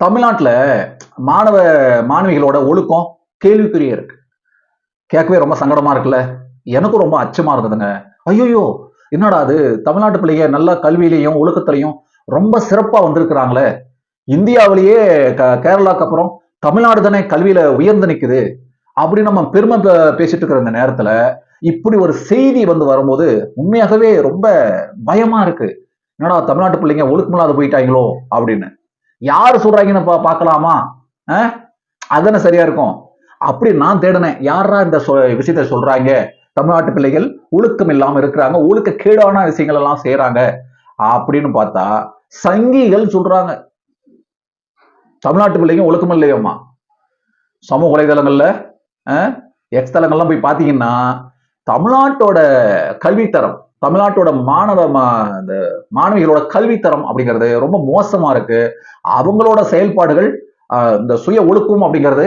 தமிழ்நாட்டில் மாணவ மாணவிகளோட ஒழுக்கம் கேள்விக்குறியா இருக்கு. கேட்கவே ரொம்ப சங்கடமா இருக்குல்ல? எனக்கும் ரொம்ப அச்சமா இருந்ததுங்க. ஐயோயோ என்னடா அது? தமிழ்நாட்டு பிள்ளைங்க நல்ல கல்வியிலையும் ஒழுக்கத்திலையும் ரொம்ப சிறப்பா வந்திருக்கிறாங்களே. இந்தியாவிலேயே க- கேரளாக்கு அப்புறம் தமிழ்நாடு தானே கல்வியில உயர்ந்து நிக்குது. அப்படி நம்ம பெருமை பே- பேசிட்டு இருக்கிற இந்த நேரத்துல இப்படி ஒரு செய்தி வந்து வரும்போது உண்மையாகவே ரொம்ப பயமா இருக்கு. என்னடா தமிழ்நாட்டு பிள்ளைங்க ஒழுக்கமில்லாத போயிட்டாங்களோ அப்படின்னு. யார் சொல்றாங்கன்னு பா பார்க்கலாமா? அதுதானே சரியா இருக்கும். அப்படி நான் தேடினேன். யாரா இந்த விஷயத்த சொல்றாங்க? தமிழ்நாட்டு பிள்ளைகள் ஒழுக்கம் இல்லாம இருக்கிறாங்க. ஒழுக்க கீழான விஷயங்கள் எல்லாம் செய்யறாங்க அப்படின்னு பார்த்தா சங்கிகள் சொல்றாங்க. தமிழ்நாட்டு பிள்ளைங்க ஒழுக்கம் இல்லையம்மா. சமூக வலைதளங்கள்ல அஹ், எக்ஸ் தளங்கள்லாம் போய் பாத்தீங்கன்னா தமிழ்நாட்டோட கல்வித்தரம் தமிழ்நாட்டோட மாணவ அந்த மாணவிகளோட கல்வித்தரம் அப்படிங்கிறது ரொம்ப மோசமா இருக்கு. அவங்களோட செயல்பாடுகள் இந்த சுய ஒழுக்கம் அப்படிங்கிறது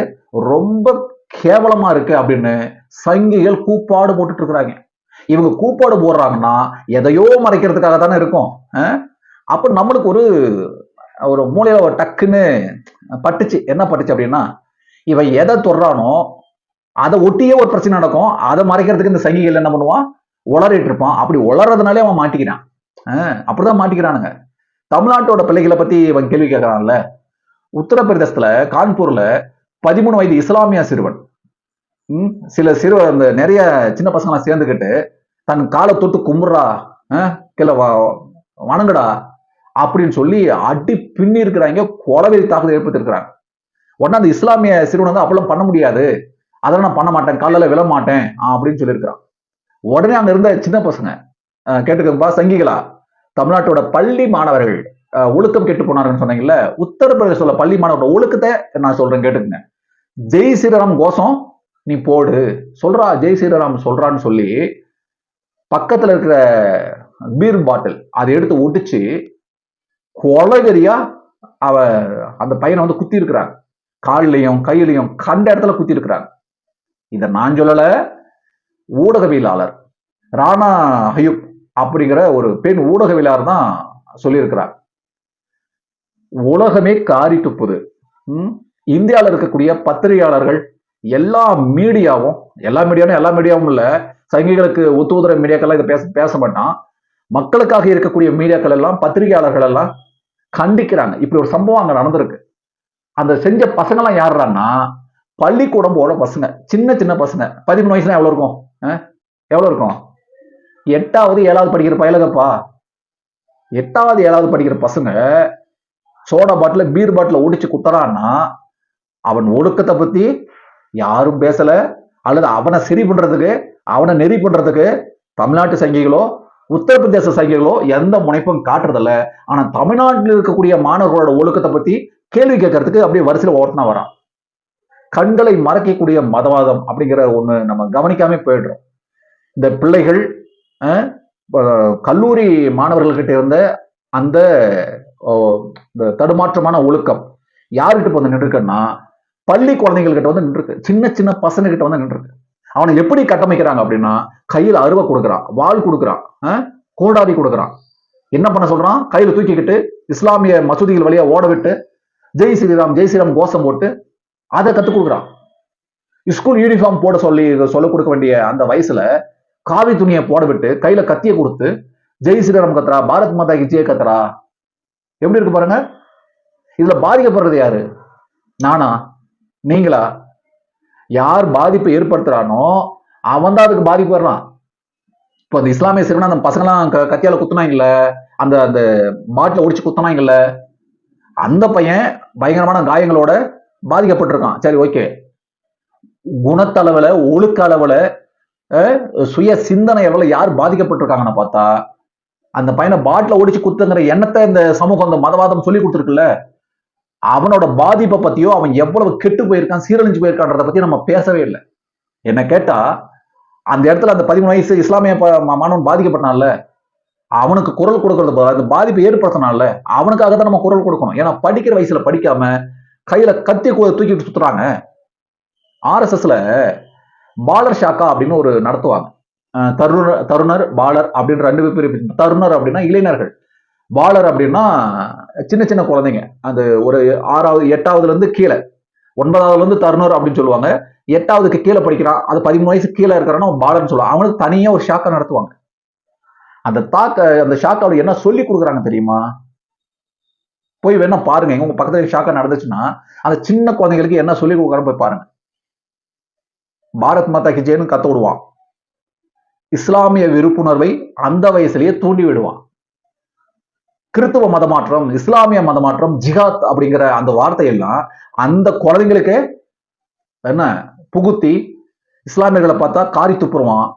ரொம்ப கேவலமா இருக்கு அப்படின்னு சங்கிகள் கூப்பாடு போட்டுட்டு இருக்கிறாங்க. இவங்க கூப்பாடு போடுறாங்கன்னா எதையோ மறைக்கிறதுக்காக தானே இருக்கும். அப்ப நம்மளுக்கு ஒரு ஒரு மூலையில ஒரு டக்குன்னு பட்டுச்சு. என்ன பட்டுச்சு அப்படின்னா இவன் எதை தொடுறானோ அதை ஒட்டியே ஒரு பிரச்சனை நடக்கும். அதை மறைக்கிறதுக்கு இந்த சங்கிகள் என்ன பண்ணுவான்? உளறிட்டு இருப்பான். அப்படி உளறதுனாலே அவன் மாட்டிக்கிறான். அப்படிதான் மாட்டிக்கிறானுங்க. தமிழ்நாட்டோட பிள்ளைகளை பத்தி இவன் கேள்வி கேட்கறான்ல உத்தரப்பிரதேசத்துல கான்பூர்ல பதிமூணு வயது இஸ்லாமிய சிறுவன். ம், சில சிறு அந்த நிறைய சின்ன பசங்களாம் சேர்ந்துக்கிட்டு தன் காலை தொட்டு கும்புறா கீழே வா வணங்குடா அப்படின்னு சொல்லி அடி பின்னி இருக்கிறாங்க கொலவெறி தாக்குதல் ஏற்படுத்திருக்கிறாங்க. உடனே அந்த இஸ்லாமிய சிறுவன் வந்து அப்பெல்லாம் பண்ண முடியாது. அதெல்லாம் நான் பண்ண மாட்டேன். காலையில் விழ மாட்டேன். அப்படின்னு சொல்லியிருக்கிறான். உடனே அங்க இருந்த சின்ன பசங்க கேட்டுக்கப்பா சங்கிகளா தமிழ்நாட்டோட பள்ளி மாணவர்கள் அஹ், ஒழுக்கம் கெட்டு போனாருன்னு சொன்னீங்கல்ல உத்தரப்பிரதேச பள்ளி மாணவரோட ஒழுக்கத்தை நான் சொல்றேன் கேட்டுக்கங்க. ஜெய் ஸ்ரீராம் கோஷம் நீ போடு. சொல்றா ஜெய் ஸ்ரீராம் சொல்றான்னு சொல்லி பக்கத்துல இருக்கிற பீர் பாட்டில் அதை எடுத்து ஒடிச்சு கொலகரியா அவ அந்த பையனை வந்து குத்தி இருக்கிறாங்க கால்லையும் கையிலையும் கண்ட இடத்துல குத்தி இருக்கிறாங்க இதை நான் சொல்லல ஊடகவியலாளர் ராணா ஹயூப் அப்படிங்கிற ஒரு பெண் ஊடகவியலாளர் தான் சொல்லியிருக்கிறார். உலகமே காரி துப்புது. இந்தியாவில் இருக்கக்கூடிய பத்திரிகையாளர்கள் எல்லா மீடியாவும் எல்லா மீடியாவும் எல்லா மீடியாவும் இல்ல சங்கிகளுக்கு ஒத்துழைக்கிற மீடியாக்கள்லாம் இதை பேச பேச மாட்டான். மக்களுக்காக இருக்கக்கூடிய மீடியாக்கள் எல்லாம் பத்திரிகையாளர்கள் எல்லாம் கண்டிக்கிறாங்க. இப்படி ஒரு சம்பவம் அங்கே நடந்திருக்கு. அந்த செஞ்ச பசங்கெல்லாம் யாருறான்னா பள்ளிக்கூடம் போகிற பசங்க. சின்ன சின்ன பசங்க. பதிமூணு வயசுனா எவ்வளோ இருக்கும்? எவ்வளோ இருக்கும்? எட்டாவது ஏழாவது படிக்கிற பயலகப்பா. எட்டாவது ஏழாவது படிக்கிற பசங்க சோடா பாட்டில பீர் பாட்டில ஒடிச்சு குத்துறான்னா அவன் ஒழுக்கத்தை பத்தி யாரும் பேசல. அல்லது அவனை சரி பண்றதுக்கு அவனை நெறி பண்றதுக்கு தமிழ்நாட்டு சங்கிகளோ உத்தரப்பிரதேச சங்கிகளோ எந்த முனைப்பும் காட்டுறதில்ல. ஆனால் தமிழ்நாட்டில் இருக்கக்கூடிய மாணவர்களோட ஒழுக்கத்தை பற்றி கேள்வி கேட்கறதுக்கு அப்படியே வரிசையில் ஓட்டனா வரான். கண்களை மறைக்கக்கூடிய மதவாதம் அப்படிங்கிற ஒண்ணு நம்ம கவனிக்காம போயிடுறோம். இந்த பிள்ளைகள் கல்லூரி மாணவர்கள்கிட்ட இருந்த அந்த ஓ, இந்த தடுமாற்றமான ஒழுக்கம் யாருக்கிட்ட வந்து நின்றுருக்குன்னா பள்ளி குழந்தைங்கள்கிட்ட வந்து நின்றுருக்கு. சின்ன சின்ன பசங்ககிட்ட வந்து நின்றுருக்கு. அவனை எப்படி கட்டமைக்கிறாங்க அப்படின்னா கையில் அருவை கொடுக்குறான் வாள் கொடுக்குறான் கூடாதி கோடாரி கொடுக்குறான். என்ன பண்ண சொல்றான்? கையில் தூக்கிக்கிட்டு இஸ்லாமிய மசூதிகள் வழியா ஓட விட்டு ஜெய் ஸ்ரீராம் ஜெய் ஸ்ரீராம் கோஷம் போட்டு அதை கத்துக் கொடுக்குறான். ஸ்கூல் யூனிஃபார்ம் போட சொல்லி சொல்ல கொடுக்க வேண்டிய அந்த வயசுல காவி துணியை போட விட்டு கையில கத்தியை கொடுத்து ஜெய் ஸ்ரீராம் கத்துறா பாரத் மாதா கி ஜெய கத்துறா. எப்படி இருக்கு பாருங்க? இதுல பாதிக்கப்படுறது யாரு? நானா? நீங்களா? யார் பாதிப்பை ஏற்படுத்துறானோ அவன் தான் அதுக்கு பாதிப்பு வர்றான். இப்போ அந்த இஸ்லாமிய சிறுவன் அந்த பசங்களாம் க- கத்தியால குத்துனாங்கல்ல அந்த அந்த பாட்டில ஒடிச்சு குத்துனாங்கல்ல அந்த பையன் பயங்கரமான காயங்களோட பாதிக்கப்பட்டிருக்கான். சரி ஓகே குணத்தளவுல ஒழுக்க அளவுல சுய சிந்தனை அளவுல யார் பாதிக்கப்பட்டிருக்காங்கன்னு பார்த்தா அந்த பையனை பாட்டில ஒடிச்சு குத்துங்கிற எண்ணத்தை இந்த சமூகம் அந்த மதவாதம் சொல்லி கொடுத்துருக்குல்ல அவனோட பாதிப்பை பத்தியோ அவன் எவ்வளவு கெட்டு போயிருக்கான் சீரழிஞ்சு போயிருக்கான்றத பத்தி நம்ம பேசவே இல்லை. என்ன கேட்டா அந்த இடத்துல அந்த பதிமூணு வயசு இஸ்லாமிய மாணவன் பாதிக்கப்பட்டான்ல அவனுக்கு குரல் கொடுக்கறது அந்த பாதிப்பை ஏற்படுத்தினால அவனுக்காக தான் நம்ம குரல் கொடுக்கணும். ஏன்னா படிக்கிற வயசுல படிக்காம கையில கத்தி கு- தூக்கிட்டு சுத்துறாங்க. ஆர்எஸ்எஸ்ல பாலர் ஷாக்கா அப்படின்னு ஒரு நடத்துவாங்க. தருணர் தருணர் பாலர் அப்படின்னு ரெண்டு பேர் தருணர் அப்படின்னா இளைஞர்கள். பாலர் அப்படின்னா சின்ன சின்ன குழந்தைங்க. அந்த ஒரு ஆறாவது எட்டாவதுல இருந்து கீழே. ஒன்பதாவதுல இருந்து தருணர் அப்படின்னு சொல்லுவாங்க. எட்டாவதுக்கு கீழே படிக்கிறான். அது பதிமூணு வயசு கீழே இருக்கிறான்னு அவன் பாலர்னு சொல்லுவாங்க அவனுக்கு தனியா ஒரு ஷாக்கா நடத்துவாங்க. அந்த தாக்க அந்த ஷாக்காவில் என்ன சொல்லி கொடுக்குறாங்க தெரியுமா? போய் வேணா பாருங்க. எங்க உங்க பக்கத்துல ஷாக்கா நடந்துச்சுன்னா அந்த சின்ன குழந்தைங்களுக்கு என்ன சொல்லி கொடுக்குறான்னு போய் பாருங்க. பாரத் மாதா கிஜேன்னு கத்து கத்த விடுவான். இஸ்லாமிய விருப்புணர்வை அந்த வயசுலயே தூண்டி விடுவான். கிறித்துவ மதமாற்றம் இஸ்லாமிய மதமாற்றம் ஜிஹாத் அப்படிங்கிற அந்த வார்த்தையெல்லாம் அந்த குழந்தைங்களுக்கு என்ன புகுத்தி இஸ்லாமியர்களை பார்த்தா காரி துப்புருவான்.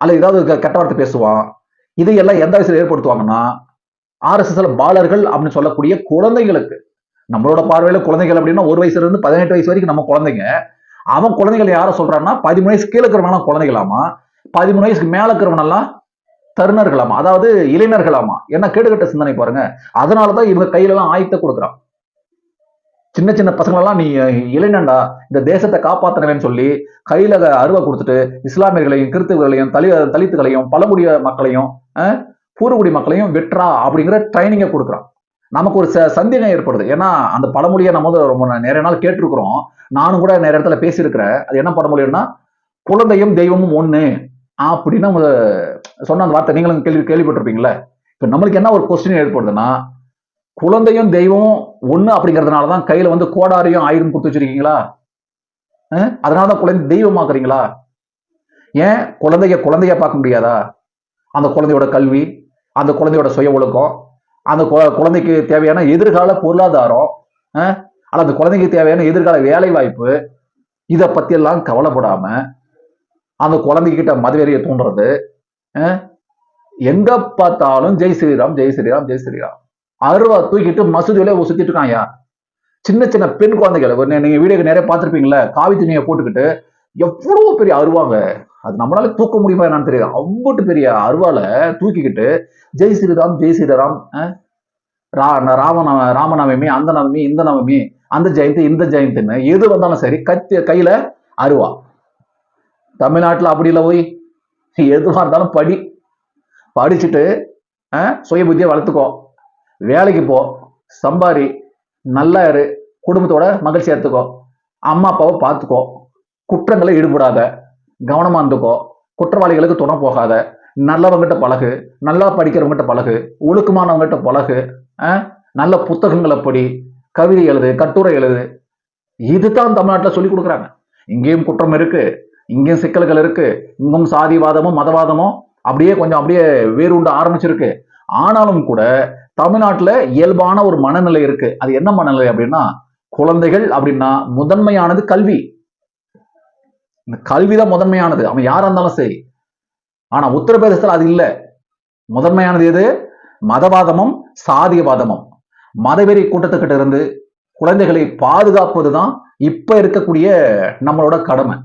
அல்ல ஏதாவது கெட்ட வார்த்தை பேசுவான். இதையெல்லாம் எந்த வயசுல ஏற்படுத்துவாங்கன்னா ஆர்எஸ்எஸ்ல பாலர்கள் அப்படின்னு சொல்லக்கூடிய குழந்தைகளுக்கு. நம்மளோட பார்வையில குழந்தைகள் அப்படின்னா ஒரு வயசுல இருந்து பதினெட்டு வயசு வரைக்கும் நம்ம குழந்தைங்க. அவன் குழந்தைகள் யார சொல்றான்னா பதிமூணு வயசு கீழே இருக்கிறவனா குழந்தைகளாமா? பதிமூணு வயசுக்கு மேல இருக்கிறவனெல்லாம் தருணர்களாமா? அதாவது இளைஞர்களாமா? என்ன கேடுகட்ட சிந்தனை பாருங்க. அதனாலதான் இவங்க கையில எல்லாம் ஆயத்தை கொடுக்குறான். சின்ன சின்ன பசங்களெல்லாம் நீ இளைஞன்டா இந்த தேசத்தை காப்பாத்தனவேன்னு சொல்லி கையில அருவா கொடுத்துட்டு இஸ்லாமியர்களையும் கிறித்துவர்களையும் தலி தலித்துகளையும் பழங்குடிய மக்களையும் அஹ், பூர்வகுடி மக்களையும் வெற்றா அப்படிங்கிற ட்ரைனிங்கை கொடுக்குறான். நமக்கு ஒரு ச- சந்தேகம் ஏற்படுது. ஏன்னா அந்த பழமொழியை நம்ம வந்து ரொம்ப நிறைய நாள் கேட்டிருக்கிறோம். நானும் கூட நிறைய இடத்துல பேசியிருக்கிறேன். அது என்ன பழமொழின்னா குழந்தையும் தெய்வமும் ஒன்று அப்படின்னு சொன்ன அந்த வார்த்தை நீங்களும் கேள்வி கேள்விப்பட்டிருப்பீங்களே. இப்போ நம்மளுக்கு என்ன ஒரு கொஸ்டின் ஏற்படுதுன்னா குழந்தையும் தெய்வமும் ஒன்று அப்படிங்கிறதுனால தான் கையில் வந்து கோடாரியும் ஆயுதம் கொடுத்து வச்சிருக்கீங்களா? அதனால தான் குழந்தை தெய்வமாக்குறீங்களா? ஏன்? குழந்தைய குழந்தைய பார்க்க முடியாதா? அந்த குழந்தையோட கல்வி அந்த குழந்தையோட சுய ஒழுக்கம் அந்த குழந்தைக்கு தேவையான எதிர்கால பொருளாதாரம் ஆனால் அல்ல அந்த குழந்தைக்கு தேவையான எதிர்கால வேலை வாய்ப்பு இதை பற்றியெல்லாம் கவலைப்படாம அந்த குழந்தைகிட்ட மதுவெறியை தூண்டுறது எங்க பார்த்தாலும் ஜெய் ஸ்ரீராம் ஜெய் ஸ்ரீராம் ஜெய் ஸ்ரீராம். அருவா தூக்கிட்டு மசூதியில சுத்திட்டு இருக்கான்யா சின்ன சின்ன பெண் குழந்தைகள் நீங்க வீடியோக்கு நிறைய பார்த்துருப்பீங்களே காவி துணியை போட்டுக்கிட்டு எவ்வளவு பெரிய அருவாங்க. அது நம்மளால தூக்க முடியுமா என்னன்னு தெரியாது. அவ்வளவு பெரிய அருவால தூக்கிக்கிட்டு ஜெய் ஸ்ரீராம் ஜெய் ஸ்ரீராம் அஹ், ரா ராம ராமநவமி அந்த நவமி இந்த நவமி அந்த ஜெயந்தி இந்த ஜெயந்தின்னு எது வந்தாலும் சரி கத்தி கையில அருவா. தமிழ்நாட்டுல அப்படி இல்லை போய். எதுவா இருந்தாலும் படி. படிச்சுட்டு அஹ், சுய புத்தியை வளர்த்துக்கோ. வேலைக்கு போ. சம்பாரி. நல்லா இரு குடும்பத்தோட மகிழ்ச்சி எடுத்துக்கோ அம்மா அப்பாவை பார்த்துக்கோ. குற்றங்களை ஈடுபடாத. கவனமாக இருந்துக்கோ. குற்றவாளிகளுக்கு துணை போகாத. நல்லவங்கிட்ட பழகு. நல்லா படிக்கிறவங்ககிட்ட பழகு. ஒழுக்கமானவங்ககிட்ட பழகு. நல்ல புத்தகங்களை படி. கவிதை எழுது கட்டுரை எழுது. இதுதான் தமிழ்நாட்டில் சொல்லி கொடுக்குறாங்க. இங்கேயும் குற்றம் இருக்கு. இங்கேயும் சிக்கல்கள் இருக்கு. இங்கும் சாதிவாதமும் மதவாதமும் அப்படியே கொஞ்சம் அப்படியே வேரூண்ட ஆரம்பிச்சிருக்கு. ஆனாலும் கூட தமிழ்நாட்டில் இயல்பான ஒரு மனநிலை இருக்கு. அது என்ன மனநிலை அப்படின்னா குழந்தைகள் அப்படின்னா முதன்மையானது கல்வி. இந்த கல்விதான் முதன்மையானது. அவன் யாரா இருந்தாலும் சரி. ஆனா உத்தரப்பிரதேசத்துல அது இல்ல. முதன்மையானது எது? மதவாதமும் சாதியவாதமும். மதவெறி கூட்டத்துக்கிட்ட இருந்து குழந்தைகளை பாதுகாப்பதுதான் இப்ப இருக்கக்கூடிய நம்மளோட கடமை.